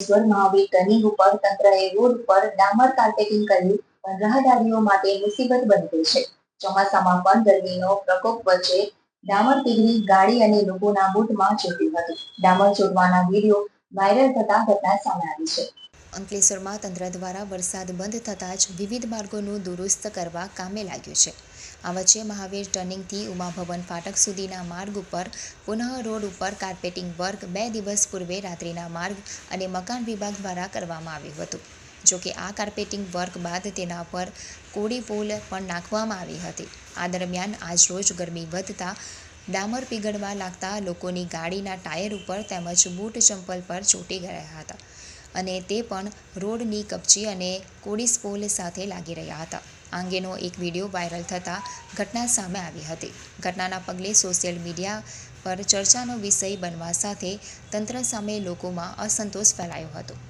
Ankleshwar Mahavir turning ઉપર તંત્રએ road ઉપર ડામર કાર્પેટિંગ કર્યું, પણ રાહદારીઓ માટે મુસીબત બની ગઈ છે. ચોમાસામાં પણ ગરમીનો પ્રકોપ વચ્ચે ડામર પીગળી ગાડી અને લોકોના બૂટમાં ચોટ્યું હતું. ડામર ચોટવાના વીડિયો વાયરલ થતા ઘટના સામે આવી છે. અંકલેશ્વરમાં તંત્ર દ્વારા વરસાદ બંધ થતાં જ વિવિધ માર્ગોનું દુરુસ્ત કરવા કામે લાગ્યું છે. આ વચ્ચે મહાવીર ટર્નિંગથી ઉમાભવન ફાટક સુધીના માર્ગ ઉપર, પુનઃ રોડ ઉપર કાર્પેટિંગ વર્ક બે દિવસ પૂર્વે રાત્રિના માર્ગ અને મકાન વિભાગ દ્વારા કરવામાં આવ્યું હતું. જોકે આ કાર્પેટિંગ વર્ક બાદ તેના પર કોડી પોલ પણ નાખવામાં આવી હતી. આ દરમિયાન આજરોજ ગરમી વધતા ડામર પીગળવા લાગતા લોકોની ગાડીના ટાયર ઉપર તેમજ બૂટ ચંપલ પર ચોંટી ગયા હતા. અને તે પણ રોડની કપચી અને કોડિસ પોલ સાથે લાગી રહ્યા હતા. આ અંગેનો એક વીડિયો વાયરલ થતાં ઘટના સામે આવી હતી. ઘટનાના પગલે સોશિયલ મીડિયા પર ચર્ચાનો વિષય બનવા સાથે તંત્ર સામે લોકોમાં અસંતોષ ફેલાયો હતો.